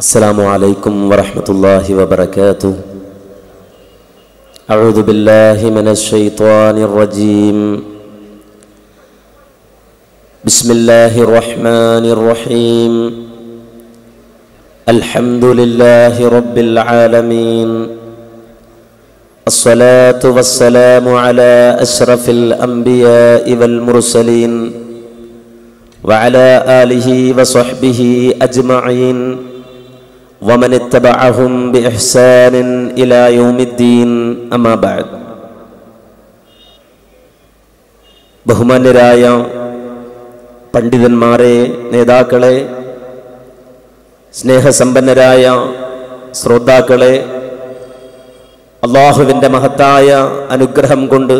السلام عليكم ورحمة الله وبركاته. أعوذ بالله من الشيطان الرجيم. بسم الله الرحمن الرحيم. الحمد لله رب العالمين. الصلاة والسلام على أشرف الأنبياء والمرسلين وعلى آله وصحبه أجمعين. ومن اتبعهم بإحسان إلى يوم الدين أما بعد ബഹുമാന്യരായ പണ്ഡിതന്മാരെ നേതാക്കളെ സ്നേഹസമ്പന്നരായ ശ്രോതാക്കളെ അള്ളാഹുവിൻ്റെ മഹത്തായ അനുഗ്രഹം കൊണ്ട്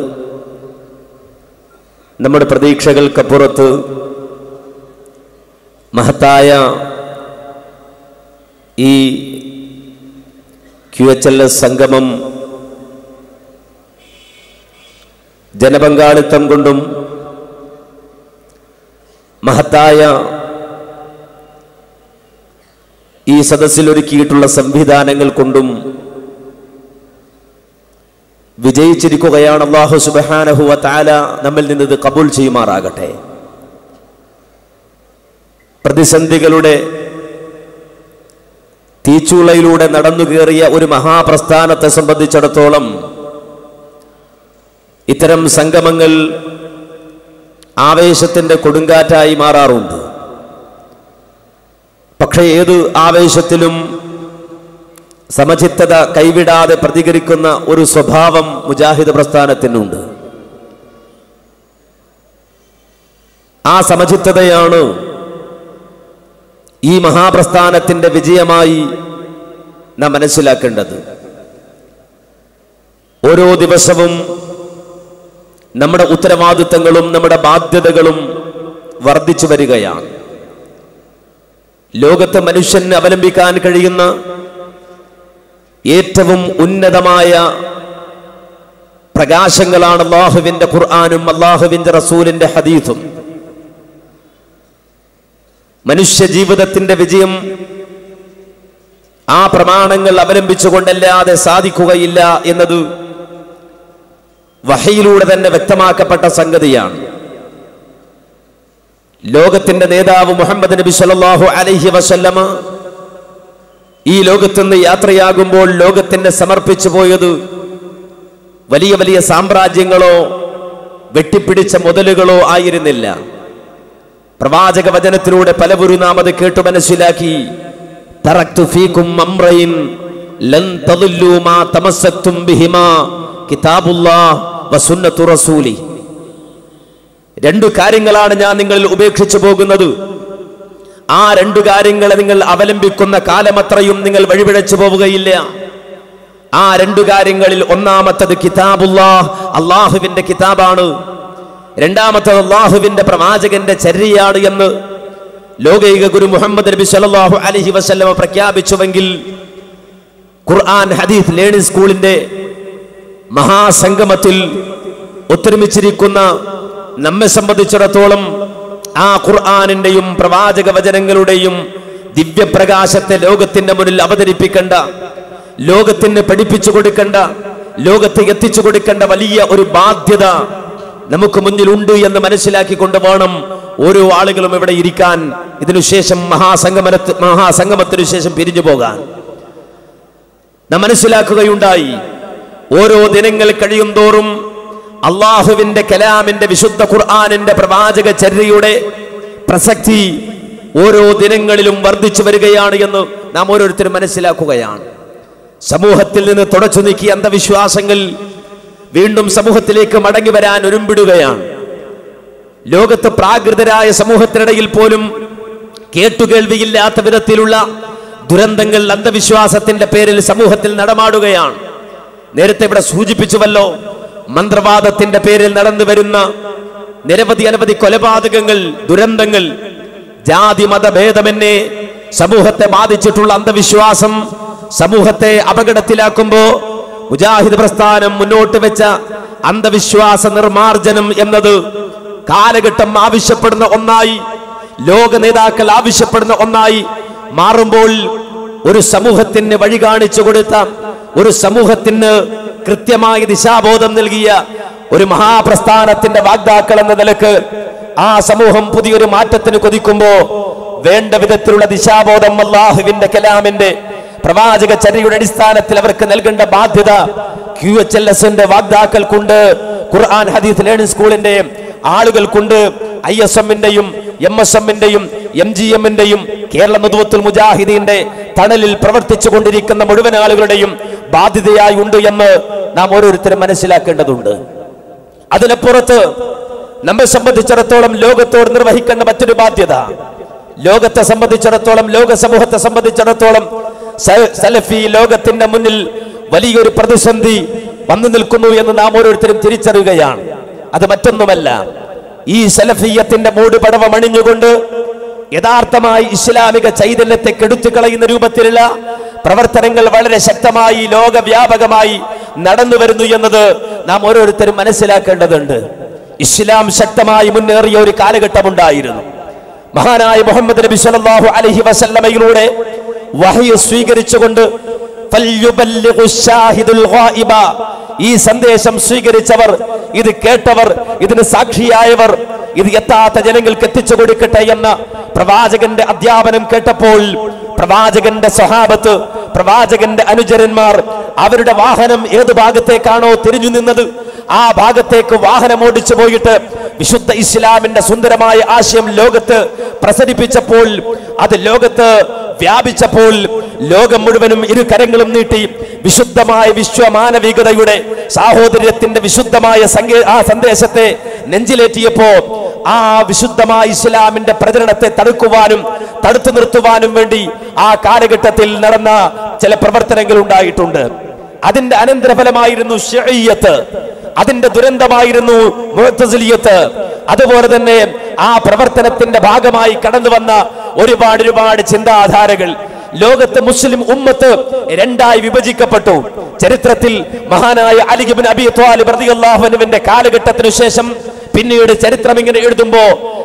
നമ്മുടെ പ്രതീക്ഷകൾക്കപ്പുറത്ത് മഹത്തായ ഈ ക്യു എച്ച് എൽ എസ് സംഗമം ജനപങ്കാളിത്തം കൊണ്ടും മഹത്തായ ഈ സദസ്സിൽ ഒരുക്കിയിട്ടുള്ള സംവിധാനങ്ങൾ കൊണ്ടും വിജയിച്ചിരിക്കുകയാണ് അള്ളാഹു സുബഹാനഹുവ താല നമ്മിൽ നിന്ന് ഇത് കബൂൽ ചെയ്യുമാറാകട്ടെ. പ്രതിസന്ധികളുടെ തീച്ചൂളയിലൂടെ നടന്നു കയറിയ ഒരു മഹാപ്രസ്ഥാനത്തെ സംബന്ധിച്ചിടത്തോളം ഇത്തരം സംഗമങ്ങൾ ആവേശത്തിന്റെ കൊടുങ്കാറ്റായി മാറാറുണ്ട്. പക്ഷേ ഏത് ആവേശത്തിലും സമചിത്തത കൈവിടാതെ പ്രതികരിക്കുന്ന ഒരു സ്വഭാവം മുജാഹിദ് പ്രസ്ഥാനത്തിനുണ്ട്. ആ സമചിത്തതയാണ് ഈ മഹാപ്രസ്ഥാനത്തിന്റെ വിജയമായി നാം മനസ്സിലാക്കേണ്ടത്. ഓരോ ദിവസവും നമ്മുടെ ഉത്തരവാദിത്തങ്ങളും നമ്മുടെ ബാധ്യതകളും വർദ്ധിച്ചു വരികയാണ്. ലോകത്തെ മനുഷ്യന് അവലംബിക്കാൻ കഴിയുന്ന ഏറ്റവും ഉന്നതമായ പ്രകാശങ്ങളാണ് അള്ളാഹുവിന്റെ ഖുർആാനും അള്ളാഹുവിന്റെ റസൂലിന്റെ ഹദീസും. മനുഷ്യ ജീവിതത്തിന്റെ വിജയം ആ പ്രമാണങ്ങൾ അവലംബിച്ചുകൊണ്ടല്ലാതെ സാധിക്കുകയില്ല എന്നത് വഹയിലൂടെ തന്നെ വ്യക്തമാക്കപ്പെട്ട സംഗതിയാണ്. ലോകത്തിന്റെ നേതാവ് മുഹമ്മദ് നബി സല്ലല്ലാഹു അലഹി വസല്ലമ ഈ ലോകത്തുനിന്ന് യാത്രയാകുമ്പോൾ ലോകത്തിന്റെ സമർപ്പിച്ചു പോയത് വലിയ വലിയ സാമ്രാജ്യങ്ങളോ വെട്ടിപ്പിടിച്ച മുതലുകളോ ആയിരുന്നില്ല. പ്രവാചക വചനത്തിലൂടെ പലവരും നാം അത് കേട്ടു മനസ്സിലാക്കി. രണ്ടു കാര്യങ്ങളാണ് ഞാൻ നിങ്ങളിൽ ഉപേക്ഷിച്ചു പോകുന്നത്. ആ രണ്ടു കാര്യങ്ങളെ നിങ്ങൾ അവലംബിക്കുന്ന കാലമത്രയും നിങ്ങൾ വഴിപിഴച്ചു പോവുകയില്ല. ആ രണ്ടു കാര്യങ്ങളിൽ ഒന്നാമത്തത് കിതാബുല്ലാഹ് അള്ളാഹുവിന്റെ കിതാബാണ്. രണ്ടാമത്തത് അള്ളാഹുവിന്റെ പ്രവാചകന്റെ ചര്യയാണ് എന്ന് ലോകൈക ഗുരു മുഹമ്മദ് നബി സല്ലാഹു അലഹി വസല്ലമ പ്രഖ്യാപിച്ചുവെങ്കിൽ ഖുർആൻ ഹദീഫ് ലേണിംഗ് സ്കൂളിന്റെ മഹാസംഗമത്തിൽ ഒത്തൊരുമിച്ചിരിക്കുന്ന നമ്മെ സംബന്ധിച്ചിടത്തോളം ആ ഖുർആാനിന്റെയും പ്രവാചക വചനങ്ങളുടെയും ദിവ്യപ്രകാശത്തെ ലോകത്തിന്റെ മുന്നിൽ അവതരിപ്പിക്കേണ്ട ലോകത്തിന് പഠിപ്പിച്ചു കൊടുക്കേണ്ട ലോകത്തെ എത്തിച്ചു കൊടുക്കേണ്ട വലിയ ഒരു ബാധ്യത നമുക്ക് മുന്നിലുണ്ട് എന്ന് മനസ്സിലാക്കിക്കൊണ്ട് വേണം ഓരോ ആളുകളും ഇവിടെ ഇരിക്കാൻ. ഇതിനുശേഷം മഹാസംഗമനത്ത് മഹാസംഗമത്തിനു ശേഷം പിരിഞ്ഞു പോകാൻ. നാം മനസ്സിലാക്കുകയുണ്ടായി ഓരോ ദിനങ്ങൾ കഴിയും തോറും അള്ളാഹുവിന്റെ കലാമിന്റെ വിശുദ്ധ ഖുർആാനിന്റെ പ്രവാചക ചര്യയുടെ പ്രസക്തി ഓരോ ദിനങ്ങളിലും വർദ്ധിച്ചു വരികയാണ് എന്ന് നാം ഓരോരുത്തരും മനസ്സിലാക്കുകയാണ്. സമൂഹത്തിൽ നിന്ന് തുടച്ചു നീക്കിയ അന്ധവിശ്വാസങ്ങൾ വീണ്ടും സമൂഹത്തിലേക്ക് മടങ്ങി വരാൻ ഒരുമ്പിടുകയാണ്. ലോകത്ത് പ്രാകൃതരായ സമൂഹത്തിനിടയിൽ പോലും കേട്ടുകേൾവിയില്ലാത്ത വിധത്തിലുള്ള ദുരന്തങ്ങൾ അന്ധവിശ്വാസത്തിന്റെ പേരിൽ സമൂഹത്തിൽ നടമാടുകയാണ്. നേരത്തെ ഇവിടെ സൂചിപ്പിച്ചുവല്ലോ മന്ത്രവാദത്തിന്റെ പേരിൽ നടന്നു വരുന്ന നിരവധി അനവധി കൊലപാതകങ്ങൾ ദുരന്തങ്ങൾ ജാതി മതഭേദമെന്നെ സമൂഹത്തെ ബാധിച്ചിട്ടുള്ള അന്ധവിശ്വാസം സമൂഹത്തെ അപകടത്തിലാക്കുമ്പോ മുജാഹിദ് പ്രസ്ഥാനം മുന്നോട്ട് വെച്ച അന്ധവിശ്വാസ നിർമാർജനം എന്നത് കാലഘട്ടം ആവശ്യപ്പെടുന്ന ഒന്നായി ലോക നേതാക്കൾ ആവശ്യപ്പെടുന്ന ഒന്നായി മാറുമ്പോൾ ഒരു സമൂഹത്തിന് വഴി കാണിച്ചു കൊടുത്ത ഒരു സമൂഹത്തിന് കൃത്യമായ ദിശാബോധം നൽകിയ ഒരു മഹാപ്രസ്ഥാനത്തിന്റെ വാഗ്ദാക്കൾ എന്ന നിലയ്ക്ക് ആ സമൂഹം പുതിയൊരു മാറ്റത്തിന് കൊതിക്കുമ്പോ വേണ്ട വിധത്തിലുള്ള ദിശാബോധം അള്ളാഹുവിന്റെ കലാമിന്റെ പ്രവാചക ചര്യയുടെ അടിസ്ഥാനത്തിൽ അവർക്ക് നൽകേണ്ട ബാധ്യത ക്യു എച്ച് എൽ എസിന്റെ വാഗ്ദാക്കൾക്കുണ്ട് ഖുർആൻ ഹദീസ് ലേണിംഗ് സ്കൂളിന്റെ ആളുകൾക്കുണ്ട് ഐ എസ് എമ്മിന്റെയും എം എസ് എമ്മിന്റെയും എം ജി എമ്മിന്റെയും കേരള മുതുവത്തുൽ മുജാഹിദീന്റെ തണലിൽ പ്രവർത്തിച്ചു കൊണ്ടിരിക്കുന്ന മുഴുവൻ ആളുകളുടെയും ബാധ്യതയായി ഉണ്ട് എന്ന് നാം ഓരോരുത്തരും മനസ്സിലാക്കേണ്ടതുണ്ട്. അതിനപ്പുറത്ത് നമ്മെ സംബന്ധിച്ചിടത്തോളം ലോകത്തോട് നിർവഹിക്കേണ്ട മറ്റൊരു ബാധ്യത ലോകത്തെ സംബന്ധിച്ചിടത്തോളം ലോക സമൂഹത്തെ സംബന്ധിച്ചിടത്തോളം സലഫി ലോകത്തിന്റെ മുന്നിൽ വലിയൊരു പ്രതിസന്ധി വന്നു നിൽക്കുന്നു എന്ന് നാം ഓരോരുത്തരും തിരിച്ചറിയുകയാണ്. അത് മറ്റൊന്നുമല്ല. ഈ സലഫിയത്തിന്റെ മൂടുപടവ അണിഞ്ഞുകൊണ്ട് യഥാർത്ഥമായി ഇസ്ലാമിക ചൈതന്യത്തെ കെടുത്തു കളയുന്ന രൂപത്തിലുള്ള പ്രവർത്തനങ്ങൾ വളരെ ശക്തമായി ലോകവ്യാപകമായി നടന്നു വരുന്നു എന്നത് നാം ഓരോരുത്തരും മനസ്സിലാക്കേണ്ടതുണ്ട്. ഇസ്ലാം ശക്തമായി മുന്നേറിയ ഒരു കാലഘട്ടമുണ്ടായിരുന്നു. മഹാനായ മുഹമ്മദ് നബി സല്ലല്ലാഹു അലൈഹി വസല്ലമയിലൂടെ വഹയ സ്വീകരിച്ചുകൊണ്ട്. ഈ സന്ദേശം സ്വീകരിച്ചവർ ഇത് കേട്ടവർ ഇതിന് സാക്ഷിയായവർ ഇത് എത്താത്ത ജനങ്ങൾക്ക് എത്തിച്ചു കൊടുക്കട്ടെ എന്ന പ്രവാചകന്റെ അധ്യാപനം കേട്ടപ്പോൾ പ്രവാചകന്റെ സ്വഹാബത്ത് പ്രവാചകന്റെ അനുചരന്മാർ അവരുടെ വാഹനം ഏത് ഭാഗത്തേക്കാണോ തിരിഞ്ഞു നിന്നത് ആ ഭാഗത്തേക്ക് വാഹനം ഓടിച്ചു പോയിട്ട് വിശുദ്ധ ഇസ്ലാമിന്റെ സുന്ദരമായ ആശയം ലോകത്ത് പ്രസരിപ്പിച്ചപ്പോൾ അത് ലോകത്ത് വ്യാപിച്ചപ്പോൾ ലോകം മുഴുവനും ഇരു കരങ്ങളും നീട്ടി വിശുദ്ധമായ വിശ്വമാനവികതയുടെ സാഹോദര്യത്തിന്റെ വിശുദ്ധമായ ആ സന്ദേശത്തെ നെഞ്ചിലേറ്റിയപ്പോ ആ വിശുദ്ധമായ ഇസ്ലാമിന്റെ പ്രചരണത്തെ തടുക്കുവാനും തടുത്തു നിർത്തുവാനും വേണ്ടി ആ കാലഘട്ടത്തിൽ നടന്ന ചില പ്രവർത്തനങ്ങൾ ഉണ്ടായിട്ടുണ്ട്. അതിന്റെ അനന്തരഫലമായിരുന്നു ഷിഈയ്യത്ത് അതിന്റെ ദുരന്തമായിരുന്നു മുഅ്തസിലിയത്ത്. അതുപോലെ തന്നെ ആ പ്രവർത്തനത്തിന്റെ ഭാഗമായി കടന്നു വന്ന ഒരുപാട് ഒരുപാട് ചിന്താധാരകൾ. ലോകത്ത് മുസ്ലിം ഉമ്മത്ത് രണ്ടായി വിഭജിക്കപ്പെട്ടു. ചരിത്രത്തിൽ മഹാനായ അലിഗിബിൻ അബി ത്വാലിബ് റളിയല്ലാഹു അൻഹുവിന്റെ കാലഘട്ടത്തിനു ശേഷം പിന്നീട് ചരിത്രം ഇങ്ങനെ എഴുതുമ്പോ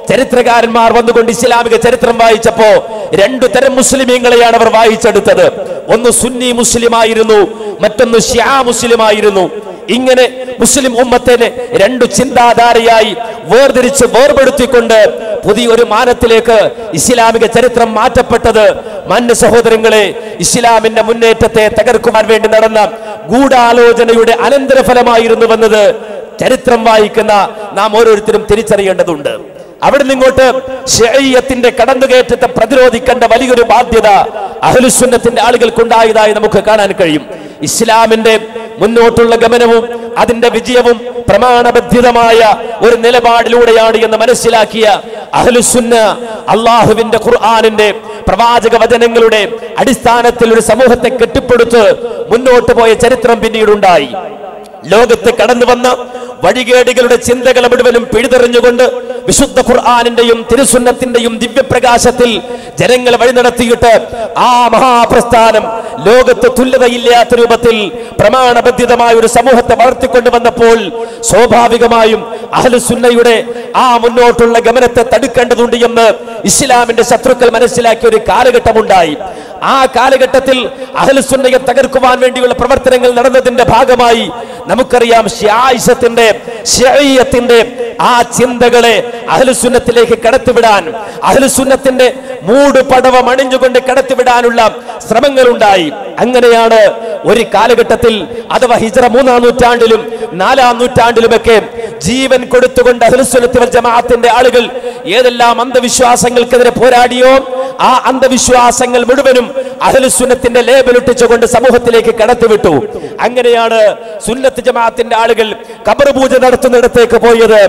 ചരിത്രകാരന്മാർ വന്നുകൊണ്ട് ഇസ്ലാമിക ചരിത്രം വായിച്ചപ്പോ രണ്ടു തരം മുസ്ലിമീങ്ങളെയാണ് അവർ വായിച്ചെടുത്തത്. ഒന്ന് സുന്നി മുസ്ലിമായിരുന്നു മറ്റൊന്ന് ഷ്യാ മുസ്ലിമായിരുന്നു. ഇങ്ങനെ മുസ്ലിം ഉമ്മത്തിനെ രണ്ടു ചിന്താധാരയായി വേർതിരിച്ച് വേർപെടുത്തിക്കൊണ്ട് പുതിയൊരു മാനത്തിലേക്ക് ഇസ്ലാമിക ചരിത്രം മാറ്റപ്പെട്ടത്. മാന്യ സഹോദരങ്ങളെ ഇസ്ലാമിന്റെ മുന്നേറ്റത്തെ തകർക്കുവാൻ വേണ്ടി നടന്ന ഗൂഢാലോചനയുടെ അനന്തരഫലമായിരുന്നു വന്നത്. ചരിത്രം വായിക്കുന്ന നാം ഓരോരുത്തരും തിരിച്ചറിയേണ്ടതുണ്ട്. അവിടെ നിങ്ങോട്ട് ഷെയ്യത്തിന്റെ കടന്നുകയറ്റത്തെ പ്രതിരോധിക്കേണ്ട വലിയൊരു ബാധ്യത അഹ്ലുസുന്നത്തിന്റെ ആളുകൾക്കുണ്ടായതായി നമുക്ക് കാണാൻ കഴിയും. ഇസ്ലാമിന്റെ മുന്നോട്ടുള്ള ഗമനവും അതിന്റെ വിജയവും പ്രമാണബദ്ധിതമായ ഒരു നിലപാടിലൂടെയാണ് എന്ന് മനസ്സിലാക്കിയ അഹ്ലുസുന്ന അള്ളാഹുവിന്റെ ഖുർആാനിന്റെ പ്രവാചക വചനങ്ങളുടെ അടിസ്ഥാനത്തിൽ ഒരു സമൂഹത്തെ കെട്ടിപ്പടുത്ത് മുന്നോട്ട് പോയ ചരിത്രം പിന്നീടുണ്ടായി. ലോകത്ത് കടന്നു വന്ന വഴികേടുകളുടെ ചിന്തകളെ മുഴുവനും പിഴുതെറിഞ്ഞുകൊണ്ട് വിശുദ്ധ ഖുർആാനിന്റെയും തിരുസുന്നത്തിന്റെയും ദിവ്യപ്രകാശത്തിൽ ജനങ്ങളെ വഴി നടത്തിയിട്ട് ആ മഹാപ്രസ്ഥാനം ലോകത്ത് തുല്യതയില്ലാത്ത രൂപത്തിൽ പ്രമാണബദ്ധിതമായ ഒരു സമൂഹത്തെ വളർത്തിക്കൊണ്ടു വന്നപ്പോൾ സ്വാഭാവികമായും അഹലുസുന്നയുടെ ആ മുന്നോട്ടുള്ള ഗമനത്തെ തടുക്കേണ്ടതുണ്ട് എന്ന് ഇസ്ലാമിന്റെ ശത്രുക്കൾ മനസ്സിലാക്കിയ ഒരു കാലഘട്ടമുണ്ടായി. ആ കാലഘട്ടത്തിൽ അഹ്ലുസുന്നയെ തകർക്കുവാൻ വേണ്ടിയുള്ള പ്രവർത്തനങ്ങൾ നടന്നതിന്റെ ഭാഗമായി നമുക്കറിയാം ഷ്യായിസത്തിന്റെ ഷെയ്യത്തിന്റെ ആ ചിന്തകളെ അഹ്ലുസുന്നത്തിലേക്ക് കടത്തിവിടാൻ അഹ്ലുസുന്നത്തിന്റെ മൂട് പടവം അണിഞ്ഞുകൊണ്ട് കടത്തിവിടാനുള്ള ശ്രമങ്ങൾ ഉണ്ടായി അങ്ങനെയാണ് ഒരു കാലഘട്ടത്തിൽ അഥവാ ഹിജറ മൂന്നാം നൂറ്റാണ്ടിലും നാലാം നൂറ്റാണ്ടിലുമൊക്കെ ജീവൻ കൊടുത്തുകൊണ്ട് ജമാഅത്തിന്റെ ആളുകൾ ഏതെല്ലാം അന്ധവിശ്വാസങ്ങൾക്കെതിരെ പോരാടിയോ ആ അന്ധവിശ്വാസങ്ങൾ മുഴുവനും അഹ്ലുസുന്നത്തിന്റെ ലേബലിട്ടിച്ചുകൊണ്ട് സമൂഹത്തിലേക്ക് കടത്തിവിട്ടു. അങ്ങനെയാണ് സുന്നത്ത് ജമാഅത്തിന്റെ ആളുകൾ കബർ പൂജ നടത്തുന്നിടത്തേക്ക് പോയത്.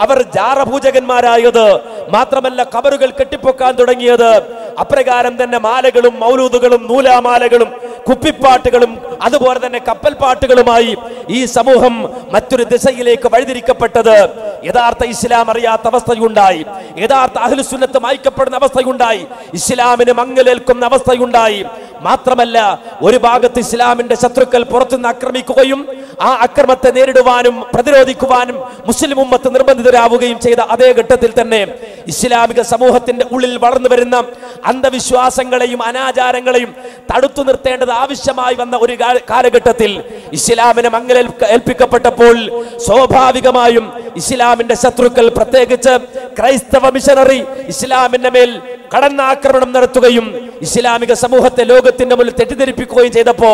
അവർ ജാറപൂജകന്മാരായത് മാത്രമല്ല കബറുകൾ കെട്ടിപ്പൊക്കാൻ തുടങ്ങിയത്. അപ്രകാരം തന്നെ മാലകളും മൗലൂദുകളും നൂലാമാലകളും കുപ്പിപ്പാട്ടുകളും അതുപോലെ തന്നെ കപ്പൽ പാട്ടുകളുമായി ഈ സമൂഹം മറ്റൊരു ദിശയിലേക്ക് വഴിതിരിക്കപ്പെട്ടത്. യഥാർത്ഥ ഇസ്ലാം അറിയാത്ത അവസ്ഥയുണ്ടായി. യഥാർത്ഥ അഹ്ലുസുന്നത്ത് മായ്ക്കപ്പെടുന്ന അവസ്ഥയുണ്ടായി. ഇസ്ലാമിന് മങ്ങലേൽക്കുന്ന അവസ്ഥയുണ്ടായി. മാത്രമല്ല ഒരു ഭാഗത്ത് ഇസ്ലാമിന്റെ ശത്രുക്കൾ പുറത്തുനിന്ന് ആക്രമിക്കുകയും ആ അക്രമത്തെ നേരിടുവാനും പ്രതിരോധിക്കുവാനും മുസ്ലിം ഉമ്മത്ത് നിർബന്ധിതരാവുകയും ചെയ്ത അതേ ഘട്ടത്തിൽ തന്നെ ഇസ്ലാമിക സമൂഹത്തിന്റെ ഉള്ളിൽ വളർന്നു വരുന്ന അന്ധവിശ്വാസങ്ങളെയും അനാചാരങ്ങളെയും തടുത്തു നിർത്തേണ്ടത് ആവശ്യമായി വന്ന ഒരു കാലഘട്ടത്തിൽ ഇസ്ലാമിനെ മങ്ങലേൽ ഏൽപ്പിക്കപ്പെട്ടപ്പോൾ സ്വാഭാവികമായും ഇസ്ലാമിന്റെ ശത്രുക്കൾ പ്രത്യേകിച്ച് ക്രൈസ്തവ മിഷനറി ഇസ്ലാമിന്റെ മേൽ കടന്നാക്രമണം നടത്തുകയും ഇസ്ലാമിക സമൂഹത്തെ ലോകത്തിന്റെ മുന്നിൽ തെറ്റിദ്ധരിപ്പിക്കുകയും ചെയ്തപ്പോ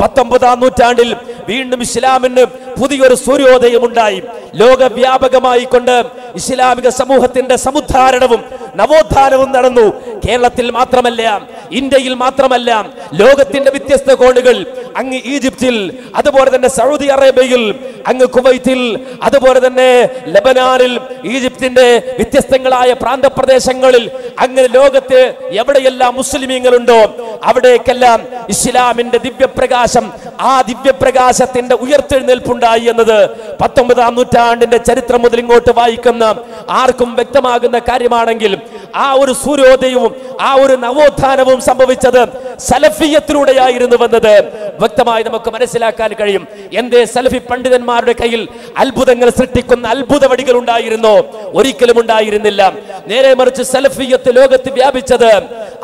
പത്തൊമ്പതാം നൂറ്റാണ്ടിൽ വീണ്ടും ഇസ്ലാമിന് പുതിയൊരു സൂര്യോദയം ഉണ്ടായി ലോകവ്യാപകമായി കൊണ്ട് ഇസ്ലാമിക സമൂഹത്തിന്റെ സമുദ്ധാരണവും നവോത്ഥാനവും നടന്നു. കേരളത്തിൽ മാത്രമല്ല ഇന്ത്യയിൽ മാത്രമല്ല ലോകത്തിന്റെ വ്യത്യസ്ത കോണുകൾ അങ്ങ് ഈജിപ്തിൽ അതുപോലെ തന്നെ സൗദി അറേബ്യയിൽ അങ്ങ് കുവൈത്തിൽ അതുപോലെ തന്നെ ലബനാനിൽ ഈജിപ്തിന്റെ വ്യത്യസ്തങ്ങളായ പ്രാന്തപ്രദേശങ്ങളിൽ അങ്ങനെ ലോകത്ത് എവിടെയെല്ലാം മുസ്ലിമീങ്ങളുണ്ടോ അവിടേക്കെല്ലാം ഇസ്ലാമിന്റെ ദിവ്യപ്രകാശം ആ ദിവ്യപ്രകാശത്തിന്റെ ഉയർത്തെഴുന്നേൽപ്പുണ്ടായി എന്നത് പത്തൊമ്പതാം നൂറ്റാണ്ടിന്റെ ചരിത്രം മുതൽ ഇങ്ങോട്ട് വായിക്കുന്ന ആർക്കും വ്യക്തമാകുന്ന കാര്യമാണെങ്കിൽ ആ ഒരു സൂര്യോദയവും ആ ഒരു നവോത്ഥാനവും സംഭവിച്ചത് സലഫിയത്തിലൂടെയായിരുന്നു വന്നത്. വ്യക്തമായി നമുക്ക് മനസ്സിലാക്കാൻ കഴിയും. എന്തേ സലഫി പണ്ഡിതന്മാരുടെ കയ്യിൽ അത്ഭുതങ്ങൾ സൃഷ്ടിക്കുന്ന അത്ഭുത വടികൾ ഉണ്ടായിരുന്നോ. ഒരിക്കലും ഉണ്ടായിരുന്നില്ല. നേരെ മറിച്ച് സലഫിയത്ത് ലോകത്ത് വ്യാപിച്ചത്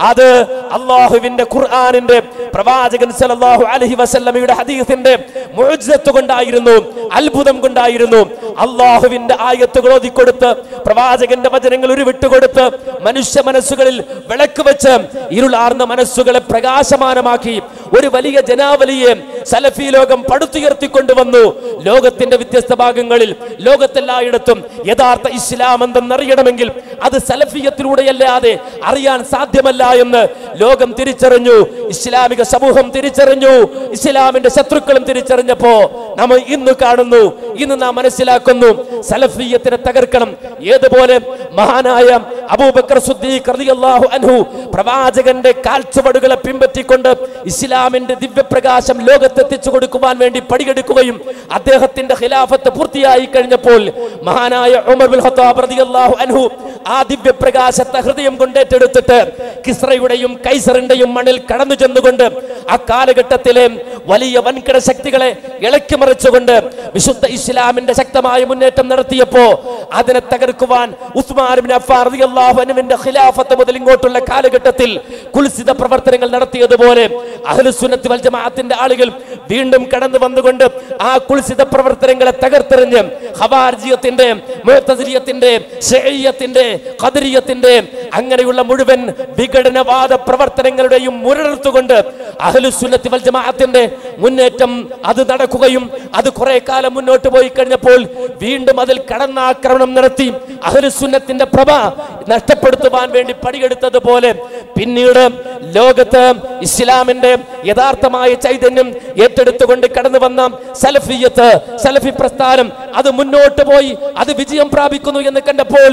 അത് അള്ളാഹുവിന്റെ ഖുർആാനിന്റെ പ്രവാചകൻ സല്ലല്ലാഹു അലൈഹി വസല്ലമയുടെ ഹദീസിന്റെ മുഅ്ജിസത്ത് കൊണ്ടായിരുന്നു അത്ഭുതം കൊണ്ടായിരുന്നു. അള്ളാഹുവിന്റെ ആയത്തുകൾ ഓതിക്കൊടുത്ത് പ്രവാചകന്റെ വചനങ്ങൾ ഉരുവിട്ടുകൊടുത്ത് മനുഷ്യ മനസ്സുകളിൽ വിളക്ക് വെച്ച് ഇരുളാർന്ന മനസ്സുകളെ പ്രകാശമാനമാക്കി ഒരു വലിയ ജനാവലിയെ സലഫി ലോകം പടുത്തുയർത്തിക്കൊണ്ടുവന്നു. ലോകത്തിന്റെ വ്യത്യസ്ത ഭാഗങ്ങളിൽ ലോകത്തെല്ലായിടത്തും യഥാർത്ഥ ഇസ്ലാം എന്തെന്നറിയണമെങ്കിൽ അത് സലഫിയത്തിലൂടെയല്ലാതെ അറിയാൻ സാധ്യമല്ല എന്ന് ലോകം തിരിച്ചറിഞ്ഞു. ഇസ്ലാമിക സമൂഹം തിരിച്ചറിഞ്ഞു. ഇസ്ലാമിന്റെ ശത്രുക്കളും തിരിച്ചറിഞ്ഞപ്പോ നമ്മൾ ഇന്ന് കാണുന്നു ഇന്ന് നാം മനസ്സിലാക്കുന്നു സലഫീയത്തിനെ തകർക്കണം. ഏതുപോലെ മഹാനായ അബൂബക്കർ അൻഹു പ്രവാചകന്റെ കാൽച്ചുവടുകളെ പിൻപറ്റിക്കൊണ്ട് ഇസ്ലാമിന്റെ ദിവ്യപ്രകാശം ലോകത്തെത്തിച്ചു കൊടുക്കുവാൻ വേണ്ടി പടിയെടുക്കുകയും അദ്ദേഹത്തിന്റെ ഖിലാഫത്ത് പൂർത്തിയായി കഴിഞ്ഞപ്പോൾ മഹാനായ ഉമർ ബിൻ ഖത്താബ് റളിയല്ലാഹു അൻഹു ആ ദിവ്യപ്രകാശത്തെ ഹൃദയം കൊണ്ടേറ്റെടുത്തിട്ട് കിസ്രയുടെയും കൈസറിന്റെയും മണ്ണിൽ കടന്നു ചെന്നുകൊണ്ട് ആ കാലഘട്ടത്തിലെ വലിയ വൻകിട ശക്തികളെ ഇളക്കി മറിച്ചുകൊണ്ട് വിശുദ്ധ ഇസ്ലാമിന്റെ ശക്തമായ മുന്നേറ്റം നടത്തിയപ്പോ അതിനെ തകർക്കുവാൻ ഉസ്മാൻ ഖിലാഫത്ത് മുതൽ ഇങ്ങോട്ടുള്ള കാലഘട്ടത്തിൽ കുൽസിത പ്രവർത്തനങ്ങൾ നടത്തിയതുപോലെ അഹ്ലുസുന്നത്ത് വൽ ജമാഅത്തിന്റെ ആളുകൾ വീണ്ടും കടന്നു വന്നുകൊണ്ട് ആ കുൽസിത പ്രവർത്തനങ്ങളെ തകർത്തെറിഞ്ഞ് ഹവാർജിയത്തിന്റെ ഖദരിയത്തിന്റെ അങ്ങനെയുള്ള മുഴുവൻ വിഘടനവാദ പ്രവർത്തനങ്ങളുടെയും മുരടർത്തുകൊണ്ട് അഹ്ലുസുന്നത്ത് വൽ ജമാഅത്തിന്റെ മുന്നേറ്റം അത് നടക്കുകയും അത് കുറെ കാലം മുന്നോട്ട് പോയി കഴിഞ്ഞപ്പോൾ വീണ്ടും അതിൽ കടന്നാക്രമണം നടത്തി അഹലുസുന്നത്തിന്റെ പ്രഭ നഷ്ടപ്പെടുത്തുവാൻ വേണ്ടി പടിയെടുത്തതുപോലെ പിന്നീട് ലോകത്ത് ഇസ്ലാമിന്റെ യഥാർത്ഥമായ ചൈതന്യം ഏറ്റെടുത്തുകൊണ്ട് കടന്നു വന്ന സലഫിയത്ത് സലഫി പ്രസ്ഥാനം അത് മുന്നോട്ട് പോയി അത് വിജയം പ്രാപിക്കുന്നു എന്ന് കണ്ടപ്പോൾ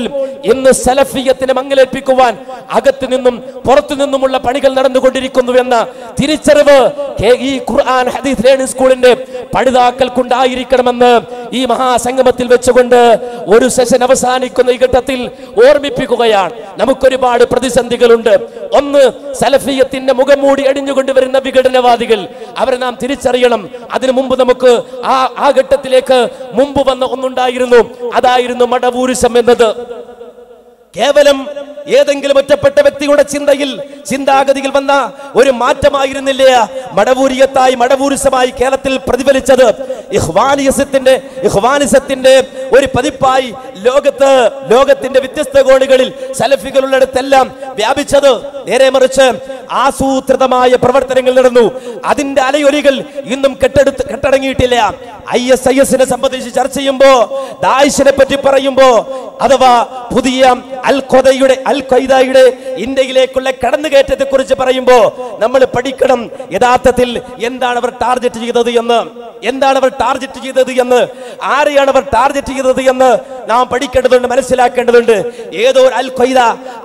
ഇന്ന് സലഫിയത്തിന് മങ്ങലേൽപ്പിക്കുവാൻ അകത്തു നിന്നും പുറത്തു നിന്നുമുള്ള പണികൾ നടന്നുകൊണ്ടിരിക്കുന്നു എന്ന തിരിച്ചറിവ് ഈ ഖുർആൻ ഹദീസ് ലേണിംഗ് സ്കൂളിന്റെ പഠിതാക്കൾക്കുണ്ടായിരിക്കണമെന്ന് ഈ മഹാസംഗമത്തിൽ വെച്ചുകൊണ്ട് ഒരു സെഷൻ അവസാനിക്കുന്ന ഈ ഘട്ടത്തിൽ ഓർമ്മിപ്പിക്കുകയാണ്. നമുക്കൊരുപാട് പ്രതിസന്ധികളുണ്ട്. ഒന്ന് സലഫിയത്തിന്റെ മുഖം മൂടി അടിഞ്ഞുകൊണ്ട് വരുന്ന വിഘടനവാദികൾ. അവരെ നാം തിരിച്ചറിയണം. അതിനു മുമ്പ് നമുക്ക് ആ ആ ഘട്ടത്തിലേക്ക് മുമ്പ് വന്ന ഒന്നുണ്ടായിരുന്നു. അതായിരുന്നു മടവൂരിസം എന്നത്. കേവലം ഏതെങ്കിലും ഒറ്റപ്പെട്ട വ്യക്തിയുടെ ചിന്തയിൽ ചിന്താഗതിയിൽ വന്ന ഒരു മാറ്റമായിരുന്നില്ല? മടവൂരിയത്തായി മടവൂരിസമായി കേരളത്തിൽ പ്രതിഫലിച്ചത് ഇഹ്വാനിസത്തിന്റെ ഇഹ്വാനിസത്തിന്റെ ഒരു പതിപ്പായി ലോകത്ത് ലോകത്തിന്റെ വ്യത്യസ്ത കോണുകളിൽ സലഫികളുള്ളിടത്തെല്ലാം വ്യാപിച്ചത്. നേരെ മറിച്ച് ആസൂത്രിതമായ പ്രവർത്തനങ്ങൾ നടന്നു. അതിന്റെ അലയൊലികൾ ഇന്നും കെട്ടെടുത്ത് കെട്ടടങ്ങിയിട്ടില്ല. ഐ എസ് ഐ എസിനെ സംബന്ധിച്ച് ചർച്ച ചെയ്യുമ്പോ ദായിഷിനെ പറ്റി പറയുമ്പോ അഥവാ പുതിയ അൽ ഖൊദയുടെ അൽ ഖൈദയുടെ ഇന്ത്യയിലേക്കുള്ള കടന്നുകയറ്റത്തെ കുറിച്ച് പറയുമ്പോ നമ്മൾ പഠിക്കണം യഥാർത്ഥത്തിൽ എന്താണ് അവർ ടാർഗറ്റ് ചെയ്തത് എന്ന്. എന്താണ് അവർ ടാർഗറ്റ് ചെയ്തത് എന്ന്. ആരെയാണ് അവർ ടാർഗറ്റ് ചെയ്തത് എന്ന് നാം പഠിക്കേണ്ടതുണ്ട് മനസ്സിലാക്കേണ്ടതുണ്ട്. ഏതോ ഒരു അൽ ഖൈദ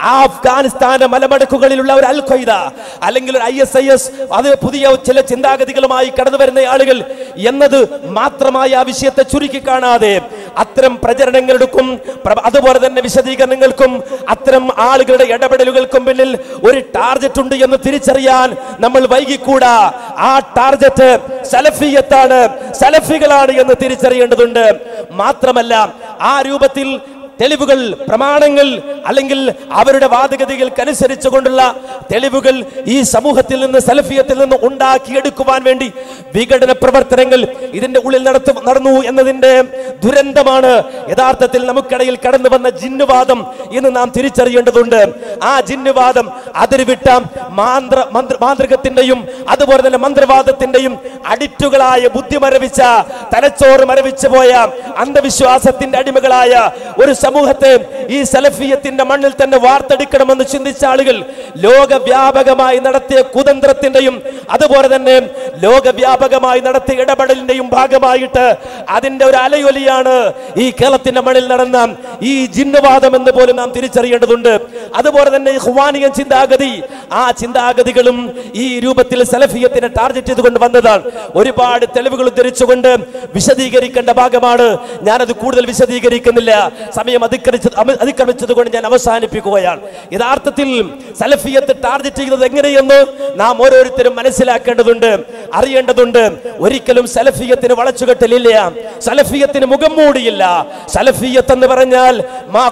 ആ അഫ്ഗാനിസ്ഥാന്റെ മലമടക്കുകളിലുള്ള ഒരു അൽ ഖൈദ അല്ലെങ്കിൽ ഐ എസ് ഐ എസ് അത് പുതിയ ചില ചിന്താഗതികളുമായി കടന്നു വരുന്ന ആളുകൾ എന്നത് മാത്രമായി ആ വിഷയത്തെ ചുരുക്കി കാണാതെ അത്തരം പ്രചരണങ്ങൾക്കും പ്ര- അതുപോലെ തന്നെ വിശദീകരണങ്ങൾക്കും അത്തരം ആളുകളുടെ ഇടപെടലുകൾക്കും പിന്നിൽ ഒരു ടാർജറ്റ് ഉണ്ട് എന്ന് തിരിച്ചറിയാൻ നമ്മൾ വൈകിക്കൂടാ. ആ ടാർജറ്റ് സലഫിയത്താണ് സലഫികളാണ് എന്ന് തിരിച്ചറിയേണ്ടതുണ്ട്. മാത്രമല്ല ആ രൂപത്തിൽ തെളിവുകൾ പ്രമാണങ്ങൾ അല്ലെങ്കിൽ അവരുടെ വാദഗതികൾക്കനുസരിച്ച് കൊണ്ടുള്ള തെളിവുകൾ ഈ സമൂഹത്തിൽ നിന്ന് സലഫിയത്തിൽ നിന്ന് ഉണ്ടാക്കിയെടുക്കുവാൻ വേണ്ടി വിഘടന പ്രവർത്തനങ്ങൾ ഇതിന്റെ ഉള്ളിൽ നടത്തു നടന്നു എന്നതിന്റെ ദുരന്തമാണ്. യഥാർത്ഥത്തിൽ നമുക്കിടയിൽ കടന്നു വന്ന ജിന്നുവാദം എന്ന് നാം തിരിച്ചറിയേണ്ടതുണ്ട്. ആ ജിന്നുവാദം അതിരുവിട്ട മാന്ത്ര മന്ത്ര മാന്ത്രികത്തിന്റെയും അതുപോലെ തന്നെ മന്ത്രവാദത്തിന്റെയും അഡിറ്റുകളായ ബുദ്ധി മരവിച്ച തലച്ചോറ് മരവിച്ചു പോയ അന്ധവിശ്വാസത്തിന്റെ അടിമകളായ ഒരു സമൂഹത്തെ ഈ സലഫിയത്തിന്റെ മണ്ണിൽ തന്നെ വാർത്തെടുക്കണമെന്ന് ചിന്തിച്ച ആളുകൾ ലോകവ്യാപകമായി നടത്തിയ കുതന്ത്രത്തിന്റെയും അതുപോലെ തന്നെ ലോകവ്യാപകമായി നടത്തിയ ഇടപെടലിന്റെയും ഭാഗമായിട്ട് അതിന്റെ ഒരു അലയൊലിയാണ് ഈ കേരളത്തിന്റെ മണ്ണിൽ നടന്ന ഈ ജിന്നവാദം എന്ന് പോലും നാം തിരിച്ചറിയേണ്ടതുണ്ട്. അതുപോലെ തന്നെ ഹുവാനിയൻ ചിന്താഗതി ആ ചിന്താഗതികളും ഈ രൂപത്തിൽ സലഫിയത്തിനെ ടാർഗറ്റ് ചെയ്തുകൊണ്ട് വന്നതാണ്. ഒരുപാട് തെളിവുകൾ ഉദ്ധരിച്ചുകൊണ്ട് വിശദീകരിക്കേണ്ട ഭാഗമാണ്. ഞാനത് കൂടുതൽ വിശദീകരിക്കുന്നില്ല. സമയം അതിക്രമിച്ച അതിക്രമിച്ചത് അതിക്രമിച്ചത് കൊണ്ട് ഞാൻ അവസാനിപ്പിക്കുകയാണ്. യഥാർത്ഥത്തിൽ സലഫിയത്ത് ടാർഗറ്റ് ചെയ്യുന്നത് എങ്ങനെയെന്ന് നാം ഓരോരുത്തരും മനസ്സിലാക്കേണ്ടതുണ്ട് അറിയേണ്ടതുണ്ട്. ഒരിക്കലും സലഫിയത്തിന് വളച്ചുകെട്ടലില്ല. സലഫിയത്തിന് മുഖം മൂടിയില്ല. സലഫിയത്ത് എന്ന് പറഞ്ഞാൽ മാ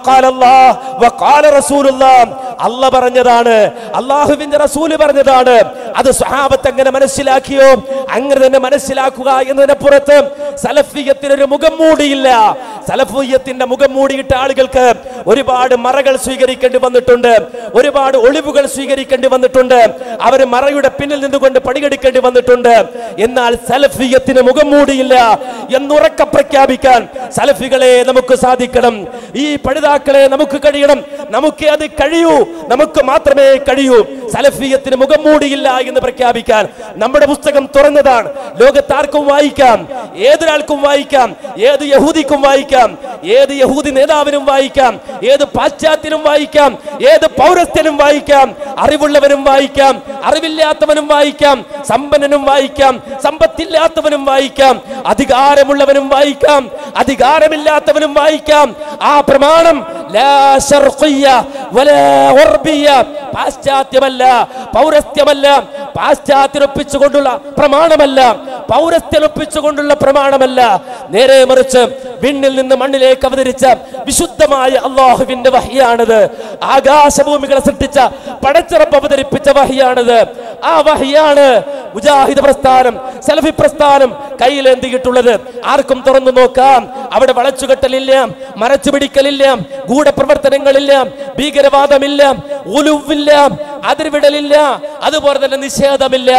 വ ഖാല റസൂലുള്ളാഹ് അല്ല പറഞ്ഞതാണ് അള്ളാഹുവിന്റെ റസൂൽ പറഞ്ഞതാണ്. അത് സ്വഹാബത്ത് എങ്ങനെ മനസ്സിലാക്കിയോ? അങ്ങനെ തന്നെ മനസ്സിലാക്കുക എന്നതിനപ്പുറത്ത് സലഫിയത്തിന് ഒരു മുഖം മൂടിയില്ല. സലഫീയത്തിന്റെ മുഖം മൂടിയിട്ട ആളുകൾക്ക് ഒരുപാട് മറകൾ സ്വീകരിക്കേണ്ടി വന്നിട്ടുണ്ട്. ഒരുപാട് ഒളിവുകൾ സ്വീകരിക്കേണ്ടി വന്നിട്ടുണ്ട്. അവർ മറയുടെ പിന്നിൽ നിന്നുകൊണ്ട് പണിയെടുക്കേണ്ടി വന്നിട്ടുണ്ട്. എന്നാൽ സലഫീയത്തിന് മുഖം മൂടിയില്ല എന്നുറക്ക പ്രഖ്യാപിക്കാൻ സലഫികളെ നമുക്ക് സാധിക്കണം. ഈ പഠിതാക്കളെ നമുക്ക് കഴിയണം. നമുക്ക് അത് കഴിയൂ. നമുക്ക് മാത്രമേ കഴിയൂ. സലഫീയത്തിന് മുഖം മൂടിയില്ല എന്ന് പ്രഖ്യാപിക്കാൻ നമ്മുടെ പുസ്തകം തുറന്നതാണ്. ലോകത്താർക്കും വായിക്കാം. ഏതൊരാൾക്കും വായിക്കാം. ഏത് യഹൂദിക്കും വായിക്കാം. ഏത് യഹൂദി നേതാവിനും വായിക്കാം. ഏത് പാശ്ചാത്യനും വായിക്കാം. ഏത് പൗരസ്ത്യനും വായിക്കാം. അറിവുള്ളവനും വായിക്കാം. അറിവില്ലാത്തവനും വായിക്കാം. സമ്പന്നനും വായിക്കാം. സമ്പത്തില്ലാത്തവനും വായിക്കാം. അധികാരമുള്ളവനും വായിക്കാം. അധികാരമില്ലാത്തവനും വായിക്കാം. ആ പ്രമാണം. പാശ്ചാത്യമല്ല പൗരസ്ത്യമല്ല. പാശ്ചാത്യനൊപ്പിച്ചുകൊണ്ടുള്ള പ്രമാണമല്ല പൗരസ്ത്യനൊപ്പിച്ചുകൊണ്ടുള്ള പ്രമാണമല്ല. നേരെ മറിച്ച് വിണ്ണിൽ നിന്ന് മണ്ണിലേക്ക് അവതരിച്ച വിശുദ്ധമായ അള്ളാഹുവിന്റെ വഹിയാണിത്. ആകാശഭൂമികളെ സൃഷ്ടിച്ച പടച്ചിറപ്പ് അവതരിപ്പിച്ച വഹിയാണിത്. ആ വഹിയാണ് മുജാഹിദ് പ്രസ്ഥാനം സലഫി പ്രസ്ഥാനം കയ്യിലേന്തിയിട്ടുള്ളത്. ആർക്കും തുറന്നു നോക്കാം. അവിടെ വളച്ചുകെട്ടലില്ല മറച്ചു പിടിക്കലില്ല ഗൂഢപ്രവർത്തനങ്ങളില്ല ഭീകരവാദമില്ല ഉലുവില്ല അതിർവിടലില്ല അതുപോലെ തന്നെ നിഷേധമില്ല.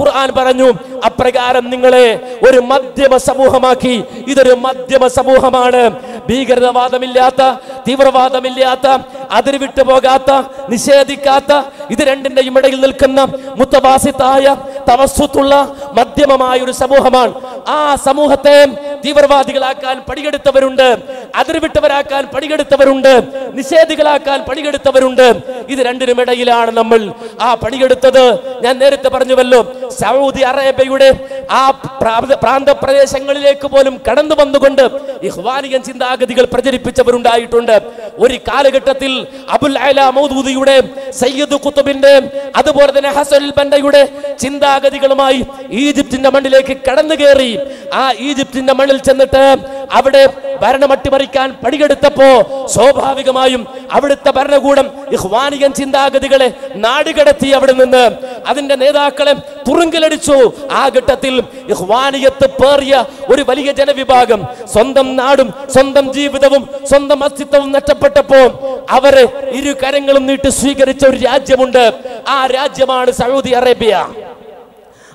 ഖുർആൻ പറഞ്ഞു അപ്രകാരം നിങ്ങളെ ഒരു മധ്യമ സമൂഹമാക്കി. ഇതൊരു മധ്യമ സമൂഹമാണ്. ഭീകരവാദമില്ലാത്ത തീവ്രവാദമില്ലാത്ത അതിർവിട്ടു പോകാത്ത നിഷേധിക്കാത്ത ഇത് രണ്ടിന്റെയും ഇടയിൽ നിൽക്കുന്ന മുത്തവാസിത്തായ തവസ്സുത്തുള്ള മധ്യമമായ ഒരു സമൂഹമാണ്. ആ സമൂഹത്തെ തീവ്രവാദികളാക്കാൻ പടിയെടുത്തവരുണ്ട്. അതിർവിട്ടവരാക്കാൻ പണികെടുത്തവരുണ്ട് നിഷേധികളാക്കാൻ പണികെടുത്തവരുണ്ട് ഇത് രണ്ടിനും ഇടയിലാണ് നമ്മൾ. ആ പണിയെടുത്തത് ഞാൻ നേരത്തെ പറഞ്ഞുവല്ലോ. സൗദി അറേബ്യയുടെ ആ പ്രാന്ത- പ്രാന്തപ്രദേശങ്ങളിലേക്ക് പോലും കടന്നു വന്നുകൊണ്ട് ഇഹ്വാനിയൻ ചിന്താഗതികൾ പ്രചരിപ്പിച്ചവരുണ്ടായിട്ടുണ്ട്. ഒരു കാലഘട്ടത്തിൽ അബുൽ അല മൗദൂദിയുടെ സയ്യിദ് കുത്തുബിന്റെ അതുപോലെ തന്നെ ഹസൻ ബണ്ടയുടെ ചിന്താഗതികളുമായി ഈജിപ്തിന്റെ മണ്ണിലേക്ക് കടന്നു കയറി ആ ഈജിപ്തിന്റെ മണ്ണിൽ ചെന്നിട്ട് അവിടെ ഭരണം അട്ടിമറിക്കാൻ പടികെടുത്തപ്പോ സ്വാഭാവികമായും അവിടുത്തെ ഭരണകൂടം ഇഹ്വാനികൻ ചിന്താഗതികളെ നാടുകടത്തി അവിടെ നിന്ന് അതിന്റെ നേതാക്കളെ തുറുങ്കിലടിച്ചു. ആ ഘട്ടത്തിൽ ഇഹ്വാനിയത്ത് പേറിയ ഒരു വലിയ ജനവിഭാഗം സ്വന്തം നാടും സ്വന്തം ജീവിതവും സ്വന്തം അസ്തിത്വവും നഷ്ടപ്പെട്ടപ്പോ അവരെ ഇരു കരങ്ങളും നീട്ടി സ്വീകരിച്ച ഒരു രാജ്യമുണ്ട്. ആ രാജ്യമാണ് സൗദി അറേബ്യ.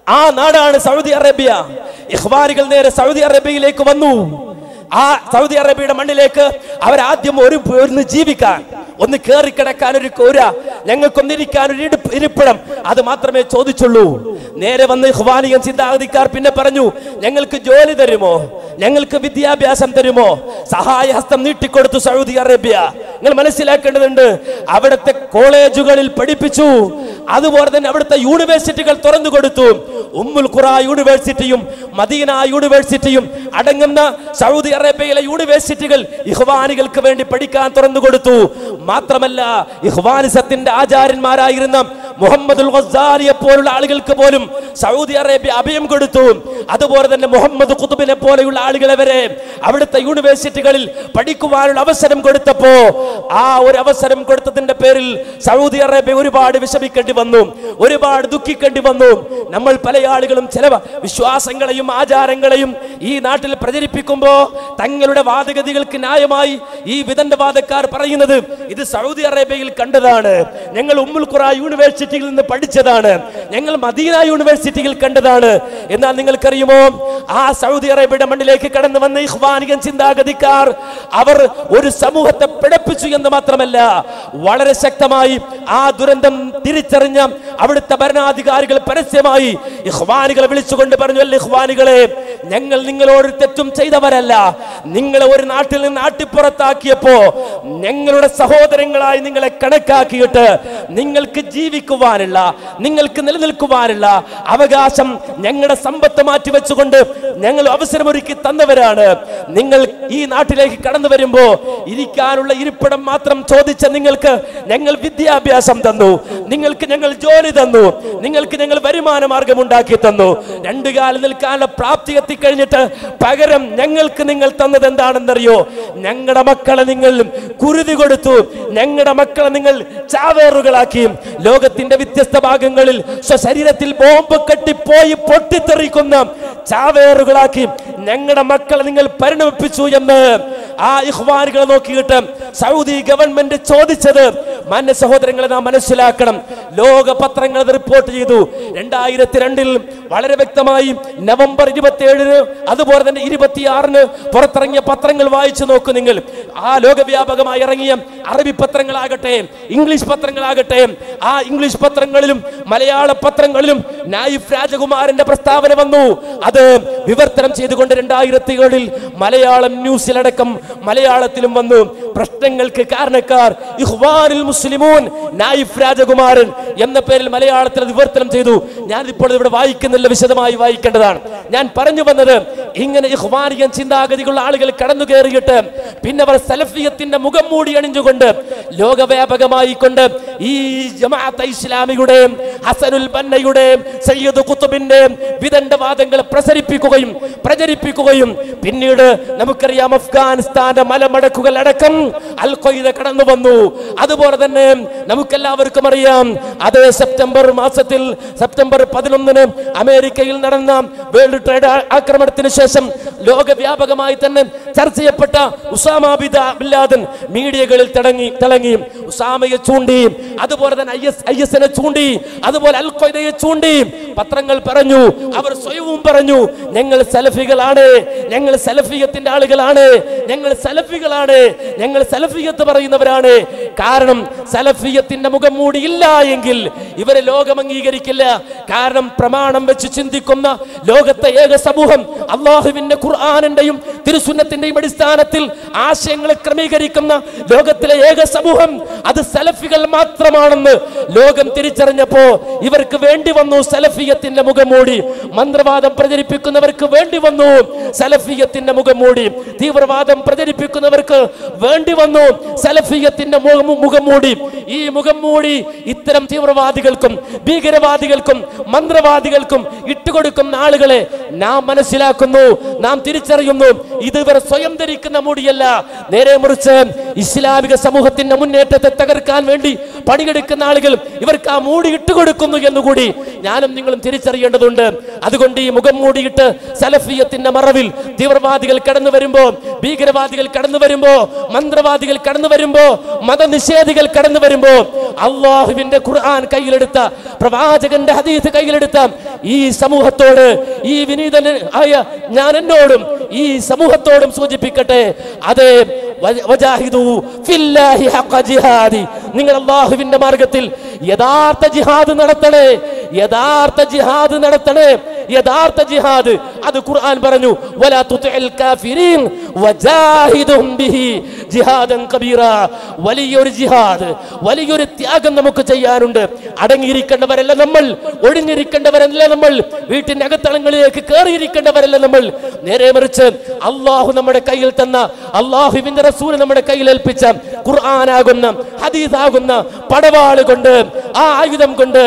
ആ നാടാണ് സൗദി അറേബ്യ. ഇഹ്വാനികൾ നേരെ സൗദി അറേബ്യയിലേക്ക് വന്നു. ആ സൗദി അറേബ്യയുടെ മണ്ണിലേക്ക് അവരാദ്യം ഒരു ജീവിക്കാൻ ഒന്ന് കയറിക്കിടക്കാൻ ഒരു കോര. ഞങ്ങൾക്കൊന്നിരിക്കാൻ ഒരു ഇരിപ്പിടം. അത് മാത്രമേ ചോദിച്ചുള്ളൂ. നേരെ വന്ന് ഹുവാനിയൻ ചിന്താഗതിക്കാർ പിന്നെ പറഞ്ഞു ഞങ്ങൾക്ക് ജോലി തരുമോ? ഞങ്ങൾക്ക് വിദ്യാഭ്യാസം തരുമോ? സഹായഹസ്തം നീട്ടിക്കൊടുത്തു സൗദി അറേബ്യ. നിങ്ങൾ മനസ്സിലാക്കേണ്ടതുണ്ട് അവിടുത്തെ കോളേജുകളിൽ പഠിപ്പിച്ചു. അതുപോലെ തന്നെ അവിടുത്തെ യൂണിവേഴ്സിറ്റികൾ തുറന്നു കൊടുത്തു. ഉമ്മുൽ ഖുറ യൂണിവേഴ്സിറ്റിയും മദീന യൂണിവേഴ്സിറ്റിയും അടങ്ങുന്ന സൗദി അറേബ്യയിലെ യൂണിവേഴ്സിറ്റികൾ ഇഹ്വാനികൾക്ക് വേണ്ടി പഠിക്കാൻ തുറന്നു കൊടുത്തു. മാത്രമല്ല ഇഹ്വാനിസത്തിന്റെ ആചാര്യന്മാരായിരുന്ന മുഹമ്മദുൽ ഗസാലിയെ പോലുള്ള ആളുകൾക്ക് പോലും സൗദി അറേബ്യ അഭയം കൊടുത്തു. അതുപോലെ തന്നെ മുഹമ്മദ് കുതുബിനെ പോലെയുള്ള ആളുകളെ വരെ അവിടുത്തെ യൂണിവേഴ്സിറ്റികളിൽ പഠിക്കുവാനുള്ള അവസരം കൊടുത്തപ്പോ ആ ഒരു അവസരം കൊടുത്തതിന്റെ പേരിൽ സൗദി അറേബ്യ ഒരുപാട് വിഷമിക്കേണ്ടി വന്നു ഒരുപാട് ദുഃഖിക്കേണ്ടി വന്നു. നമ്മൾ പല ആളുകളും ചില വിശ്വാസങ്ങളെയും ആചാരങ്ങളെയും ഈ നാട്ടിൽ പ്രചരിപ്പിക്കുമ്പോ തങ്ങളുടെ വാദഗതികൾക്ക് ന്യായമായി ഈ വിദണ്ഡവാദക്കാർ പറയുന്നത് ഇത് സൗദി അറേബ്യയിൽ കണ്ടതാണ്. ഞങ്ങൾ ഉമ്മുൽ ഖുറ യൂണിവേഴ്സിറ്റിയിൽ നിന്ന് പഠിച്ചതാണ്. ഞങ്ങൾ മദീന യൂണിവേഴ്സിറ്റിയിൽ കണ്ടതാണ്. എന്നാൽ നിങ്ങൾക്കറിയുമോ? ആ സൗദി അറേബ്യയുടെ മണ്ണിലേക്ക് കടന്നു വന്ന ഇഹ്വാനികൻ ചിന്താഗതിക്കാർ അവർ ഒരു സമൂഹത്തെ പിടപ്പിച്ചു എന്ന് മാത്രമല്ല വളരെ ശക്തമായി ആ ദുരന്തം തിരിച്ചറിഞ്ഞ അവിടുത്തെ ഭരണാധികാരികൾ പരസ്യമായി ഇഹ്വാനികളെ വിളിച്ചുകൊണ്ട് പറഞ്ഞു അല്ല ഇഹ്വാനികളെ ഞങ്ങൾ നിങ്ങളോട് തെറ്റും ചെയ്തവരല്ല. നിങ്ങളെ ഒരു നാട്ടിൽ നിന്ന് നാട്ടിപ്പുറത്താക്കിയപ്പോ ഞങ്ങളുടെ സഹോദരങ്ങളായി നിങ്ങളെ കണക്കാക്കിയിട്ട് നിങ്ങൾക്ക് ജീവിക്കുവാനുള്ള നിങ്ങൾക്ക് നിലനിൽക്കുവാനുള്ള അവകാശം ഞങ്ങളുടെ സമ്പത്ത് മാറ്റിവെച്ചുകൊണ്ട് ഞങ്ങൾ അവസരമൊരുക്കി തന്നവരാണ്. നിങ്ങൾ ഈ നാട്ടിലേക്ക് കടന്നു വരുമ്പോ ഇരിക്കാനുള്ള ഇരിപ്പിടം മാത്രം ചോദിച്ച നിങ്ങൾക്ക് ഞങ്ങൾ വിദ്യാഭ്യാസം തന്നു. നിങ്ങൾക്ക് ഞങ്ങൾ ജോലി തന്നു. നിങ്ങൾക്ക് ഞങ്ങൾ വരുമാന മാർഗം ഉണ്ടാക്കി തന്നു. രണ്ടു കാലം നിൽക്കാനുള്ള പ്രാപ്തി എത്തിക്കഴിഞ്ഞിട്ട് പകരം ഞങ്ങൾക്ക് നിങ്ങൾ തന്നത് എന്താണെന്നറിയോ ഞങ്ങളുടെ മക്കളെ നിങ്ങൾ കുരുതി കൊടുത്തു. ഞങ്ങളുടെ മക്കളെ നിങ്ങൾ ചാവേറുകളാക്കി. ലോകത്തിന്റെ വ്യത്യസ്ത ഭാഗങ്ങളിൽ സ്വശരീരത്തിൽ ബോംബ് കെട്ടിപ്പോയി പൊട്ടിത്തെറിക്കുന്ന ചാവേറുകളാക്കി ഞങ്ങളുടെ മക്കളെ നിങ്ങൾ പരിണമിപ്പിച്ചു എന്ന് ആ ഇഹ്വാനുകളെ നോക്കിയിട്ട് സൗദി ഗവൺമെന്റ് ചോദിച്ചത് മാന്യ സഹോദരങ്ങളെ നാം മനസ്സിലാക്കണം. ലോക പത്രങ്ങൾ റിപ്പോർട്ട് ചെയ്തു. രണ്ടായിരത്തി രണ്ടിൽ വളരെ വ്യക്തമായി നവംബർ ഇരുപത്തി ഏഴിന് അതുപോലെ തന്നെ ഇരുപത്തിയാറിന് പുറത്തിറങ്ങിയ പത്രങ്ങൾ വായിച്ചു നോക്കൂ നിങ്ങൾ. ആ ലോകവ്യാപകമായി ഇറങ്ങിയ അറബി പത്രങ്ങളാകട്ടെ ഇംഗ്ലീഷ് പത്രങ്ങളാകട്ടെ ആ ഇംഗ്ലീഷ് പത്രങ്ങളിലും മലയാള പത്രങ്ങളിലും നായിഫ് രാജകുമാരന്റെ പ്രസ്താവന വന്നു. അത് വിവർത്തനം ചെയ്തുകൊണ്ട് രണ്ടായിരത്തി ഏഴിൽ മലയാളം ന്യൂസിലടക്കം മലയാളത്തിലും വന്നു. പ്രശ്നങ്ങൾക്ക് കാരണക്കാർ ഇഹ്വാനിൽ മുസ്ലിമൂൻ നായിഫ് രാജകുമാരൻ എന്ന പേരിൽ മലയാളത്തിൽ വിവർത്തനം ചെയ്തു. ഞാൻ ഇപ്പോൾ ഇവിടെ വായിക്കുന്നില്ല വിശദമായി വായിക്കേണ്ടതാണ്. ഞാൻ പറഞ്ഞു വന്നത് ഇങ്ങനെ ഇഹ്വാനിയൻ ചിന്താഗതികളുള്ള ആളുകൾ കടന്നു കയറിയിട്ട് പിന്നെ അവർ സലഫിയത്തിന്റെ മുഖം മൂടി അണിഞ്ഞുകൊണ്ട് ലോകവ്യാപകമായി കൊണ്ട് ഈ ജമാഅത്ത് ഇസ്ലാമിയുടെ ഹസനുൽ ബന്നയുടെ സയ്യിദ് കുത്തുബിന്റെയും വിദണ്ഡവാദങ്ങളെ പ്രസരിപ്പിക്കുകയും പ്രചരിപ്പിക്കുകയും പിന്നീട് നമുക്കറിയാം അഫ്ഗാനിസ്ഥാന്റെ മലമടക്കുകൾ അടക്കം അൽ ഖയ്ദ കടന്നു വന്നു. അതുപോലെ തന്നെ നമുക്കെല്ലാവർക്കും അറിയാം അതേ സെപ്റ്റംബർ മാസത്തിൽ സെപ്റ്റംബർ പതിനൊന്നിന് അമേരിക്കയിൽ നടന്ന വേൾഡ് ട്രേഡ് ആക്രമണത്തിന് ശേഷം ലോകവ്യാപകമായി തന്നെ ചർച്ച ചെയ്യപ്പെട്ട ഉസാമ ബിൻ മീഡിയകളിൽ തിളങ്ങി തിളങ്ങി. ഉസാമയെ ചൂണ്ടി അതുപോലെ തന്നെ ഐ എസ് ഐ എസിനെ ചൂണ്ടി അതുപോലെ അൽ ഖയ്ദയെ ചൂണ്ടി പത്രങ്ങൾ പറഞ്ഞു. അവർ സ്വയവും പറഞ്ഞു ഞങ്ങൾ സലഫികളാണ് ഞങ്ങൾ സലഫിയത്തിന്റെ ആളുകളാണ് ഞങ്ങൾ സലഫികളാണ്. ഞങ്ങൾ സലഫിയത്ത് പറയുന്നവരാണ്. കാരണം സലഫിയത്തിന്റെ മുഖം മൂടിയില്ല എങ്കിൽ ഇവരെ ലോകം അംഗീകരിക്കില്ല. കാരണം പ്രമാണം വെച്ച് ചിന്തിക്കുന്ന ലോകത്തെ ഏക സമൂഹം അള്ളാഹുവിന്റെ ഖുർആാനിന്റെയും തിരുസുന്നത്തിന്റെയും അടിസ്ഥാനത്തിൽ ആശയങ്ങളെ ക്രമീകരിക്കുന്ന ലോകത്തിലെ ഏക സമൂഹം അത് സലഫികൾ മാത്രമാണെന്ന് ലോകം തിരിച്ചറിഞ്ഞപ്പോ ഇവർക്ക് വേണ്ടി വന്നു സലഫിയത്തിന്റെ മുഖം മൂടി. മന്ത്രവാദം പ്രചരിപ്പിക്കുന്നവർക്ക് വേണ്ടി വന്നു സലഫിയത്തിന്റെ മുഖം മൂടി. തീവ്രവാദം പ്രചരിപ്പിക്കുന്നവർക്ക് വേണ്ടി വന്നു. സലഫിയത്തിന്റെ മുഖം- മൂടി ഈ മുഖം മൂടി ഇത്തരം തീവ്രവാദികൾക്കും ഭീകരവാദികൾക്കും മന്ത്രവാദികൾക്കും ഇട്ടുകൊടുക്കുന്ന ആളുകളെ നാം മനസ്സിലാക്കുന്നു. നാം തിരിച്ചറിയുന്നു. ഇത് ഇവർ സ്വയം ധരിക്കുന്ന മൂടിയല്ല. നേരെ മുറിച്ച് ഇസ്ലാമിക സമൂഹത്തിന്റെ മുന്നേറ്റത്തെ തകർക്കാൻ വേണ്ടി പണിയെടുക്കുന്ന ആളുകൾ ഇവർക്ക് ആ മൂടി ഇട്ടുകൊടുക്കുന്നു എന്നുകൂടി ഞാനും നിങ്ങളും തിരിച്ചറിയേണ്ടതുണ്ട്. അതുകൊണ്ട് ഈ മുഖം മൂടിയിട്ട് സലഫിയത്തിന്റെ മറവിൽ തീവ്രവാദികൾ കടന്നു വരുമ്പോൾ വരുമ്പോ ഭീകരവാദികൾ കടന്നു വരുമ്പോ മന്ത്രവാദികൾ കടന്നു വരുമ്പോ മതനിഷേധികൾ കടന്നു വരുമ്പോ അള്ളാഹുവിന്റെ ഖുർആൻ കയ്യിലെടുത്ത പ്രവാചകന്റെ ഹദീസ് കയ്യിലെടുത്ത ഈ സമൂഹത്തോട് ഈ വിനീതൻ ആയ ഞാൻ എന്നോടും ഈ സമൂഹത്തോടും സൂചിപ്പിക്കട്ടെ. അതെ നിങ്ങൾ അള്ളാഹുവിന്റെ മാർഗത്തിൽ യഥാർത്ഥ ജിഹാദ് നടത്തണേ യഥാർത്ഥ ജിഹാദ് നടത്തണേ യഥാർത്ഥ ജിഹാദ് അത് ഖുർആൻ പറഞ്ഞു വലാ തുതിൽ കാഫിരീൻ വജാഹിദും ബിഹി ജിഹാദൻ കബീറ. വലിയൊരു ജിഹാദ് വലിയൊരു ത്യാഗം നമുക്ക് ചെയ്യാനുണ്ട്. അടങ്ങിയിരിക്കേണ്ടവരല്ല നമ്മൾ ഒഴിഞ്ഞിരിക്കേണ്ടവരല്ല നമ്മൾ വീട്ടിന്റെ അകത്തളങ്ങളിലേക്ക് കയറിയിരിക്കേണ്ടവരല്ല നമ്മൾ. നേരെ മറിച്ച് അള്ളാഹു നമ്മുടെ കയ്യിൽ തന്ന അള്ളാഹുവിന്റെ റസൂൽ നമ്മുടെ കയ്യിൽ ഏൽപ്പിച്ച ഖുർആനാകുന്ന ഹദീസാകുന്ന പടവാൾ കൊണ്ട് ആ ആയുധം കൊണ്ട്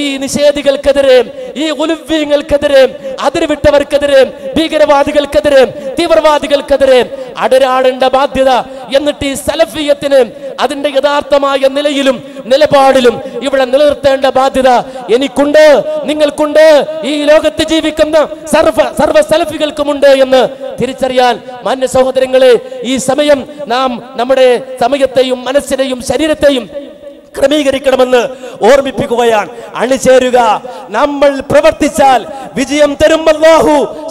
ഈ നിഷേധികൾക്കെതിരെ ഈ ഉലുവ്യങ്ങൾക്കെതിരെ അതിരുവിട്ടവർക്കെതിരെ ഭീകരവാദികൾക്കെതിരെ തീവ്രവാദികൾക്കെതിരെ അടരാടേണ്ട ബാധ്യത എന്നിട്ട് ഈ സലഫിയത്തിന് അതിന്റെ യഥാർത്ഥമായ നിലയിലും നിലപാടിലും ഇവിടെ നിലനിർത്തേണ്ട ബാധ്യത എനിക്കുണ്ട് നിങ്ങൾക്കുണ്ട് ഈ ലോകത്ത് ജീവിക്കുന്ന സർവ സർവ സലഫികൾക്കുമുണ്ട് എന്ന് തിരിച്ചറിയാൻ മാന്യ സഹോദരങ്ങളെ ഈ സമയം നാം നമ്മുടെ സമയത്തെയും മനസ്സിനെയും ശരീരത്തെയും ക്രമീകരിക്കണമെന്ന് ഓർമ്മിപ്പിക്കുകയാണ്. അണിചേരുക. നമ്മൾ പ്രവർത്തിച്ചാൽ വിജയം തരും അല്ലാഹു.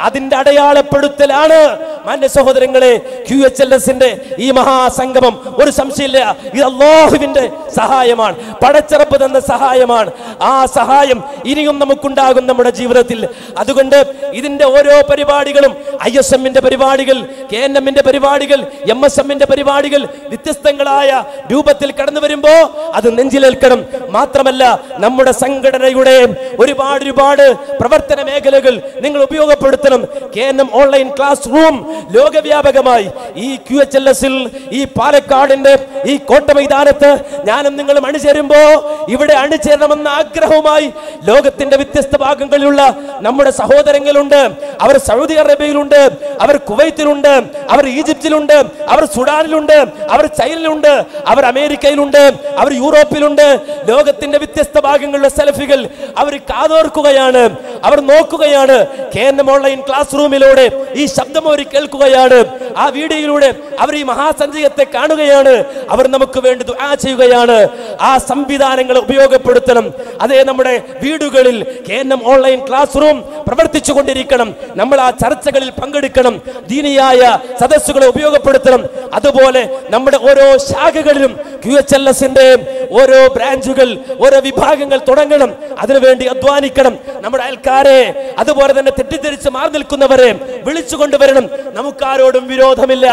അതിന്റെ അടയാളപ്പെടുത്തലാണ്. മാന്യ സഹോദരങ്ങളെ ക്യു എച്ച് എൽ എസിന്റെ ഈ മഹാസംഗമം ഒരു സംശയമില്ല. ഇത് അള്ളാഹുവിന്റെ സഹായമാണ്. പടച്ചിറപ്പ് തന്ന സഹായമാണ്. ആ സഹായം ഇനിയും നമുക്കുണ്ടാകും നമ്മുടെ ജീവിതത്തിൽ. അതുകൊണ്ട് ഇതിന്റെ ഓരോ പരിപാടികളും ഐ എസ് എമ്മിന്റെ പരിപാടികൾ കെ എൻ എമ്മിന്റെ പരിപാടികൾ എം എസ് എമ്മിന്റെ പരിപാടികൾ വ്യത്യസ്തങ്ങളായ രൂപത്തിൽ കടന്നു വരുമ്പോ അത് നെഞ്ചിലേൽക്കണം. മാത്രമല്ല നമ്മുടെ സംഘടനയുടെ ഒരുപാട് ഒരുപാട് പ്രവർത്തന മേഖലകൾ നിങ്ങൾ ഉപയോഗപ്പെടുത്തണം. K N M online class room ലോകവ്യാപകമായി ഈ ക്യു എച്ച് എൽ എസിൽ ഈ പാലക്കാടിന്റെ ഈ കോട്ട മൈതാനത്ത് ഞാനും നിങ്ങളും അണിചേരുമ്പോ ഇവിടെ അണിചേരണമെന്ന ആഗ്രഹവുമായി ലോകത്തിന്റെ വ്യത്യസ്ത ഭാഗങ്ങളിലുള്ള നമ്മുടെ സഹോദരങ്ങളുണ്ട്. അവർ സൗദി അറേബ്യയിലുണ്ട് അവർ കുവൈത്തിലുണ്ട് അവർ ഈജിപ്തിലുണ്ട് അവർ സുഡാനിലുണ്ട് അവർ ചൈനയിലുണ്ട് അവർ അമേരിക്കയിലുണ്ട് അവർ യൂറോപ്പിലുണ്ട്. ലോകത്തിന്റെ വ്യത്യസ്ത ഭാഗങ്ങളിലെ സെൽഫികൾ അവർ കാതോർക്കുകയാണ് അവർ നോക്കുകയാണ്. K N M online class റൂമിലൂടെ ഈ ശബ്ദം അവർ കേൾക്കുകയാണ് ആ വീഡിയോയിലൂടെ അവർ ഈ മഹാസഞ്ചയത്തെ കാണുകയാണ്. അവർ നമുക്ക് വേണ്ടി ദുആ ചെയ്യുകയാണ്. ആ സംവിധാനങ്ങൾ ഉപയോഗപ്പെടുത്തണം. അതേ നമ്മുടെ വീടുകളിൽ കെ ഓൺലൈൻ ക്ലാസ് റൂം പ്രവർത്തിച്ചു കൊണ്ടിരിക്കണം നമ്മൾ ആ ചർച്ചകളിൽ പങ്കെടുക്കണം. ദീനിയായ സദസ്സുകളെ ഉപയോഗപ്പെടുത്തണം. അതുപോലെ നമ്മുടെ ഓരോ ശാഖകളിലും ക്യു എച്ച് എൽ എസിന്റെ ഓരോ ബ്രാഞ്ചുകൾ ഓരോ വിഭാഗങ്ങൾ തുടങ്ങണം. അതിനുവേണ്ടി അധ്വാനിക്കണം. നമ്മുടെ അയൽക്കാരെ അതുപോലെ തന്നെ തെറ്റിദ്ധരിച്ച് മാറി നിൽക്കുന്നവരെ വിളിച്ചു കൊണ്ടുവരണം നമുക്ക് ആരോടും വിരോധമില്ല.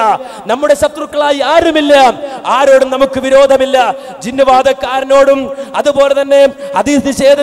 നമ്മുടെ ശത്രുക്കളായി ആരുമില്ല. ആരോടും നമുക്ക് വിരോധമില്ല. ജിന്നുവാദക്കാരനോടും അതുപോലെ തന്നെ അതിനിഷേധ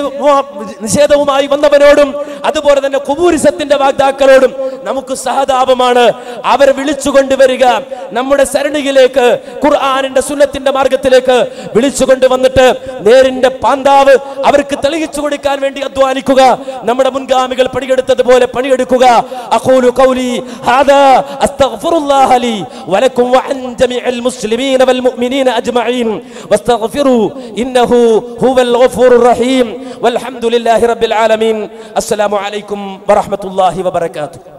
നിഷേധവുമായി വന്നവനോടും അതുപോലെ തന്നെ കുബൂരിസത്തിന്റെ വാഗ്ദാക്കളോടും നമുക്ക് സഹതാപമാണ്. അവർ വിളിച്ചു കൊണ്ടുവരിക നമ്മുടെ സരണിയിലേക്ക് ഖുർആാനിന്റെ സുന്നത്തിന്റെ മാർഗത്തിലേക്ക് വിളിച്ചു കൊണ്ടുവന്നിട്ട് നേരിന്റെ പാന്താവ് അവർക്ക് തെളിയിച്ചു കൊടുക്കാൻ വേണ്ടി അധ്വാനിക്കുക. നമ്മുടെ മുൻഗാമികൾ പണിയെടുത്തതുപോലെ പണിയെടുക്കുക. അഖൂലു കൗലി ഹാദാ أستغفر الله لي ولكم وعن جميع المسلمين والمؤمنين أجمعين. واستغفروا إنه هو الغفور الرحيم. والحمد لله رب العالمين. السلام عليكم ورحمة الله وبركاته.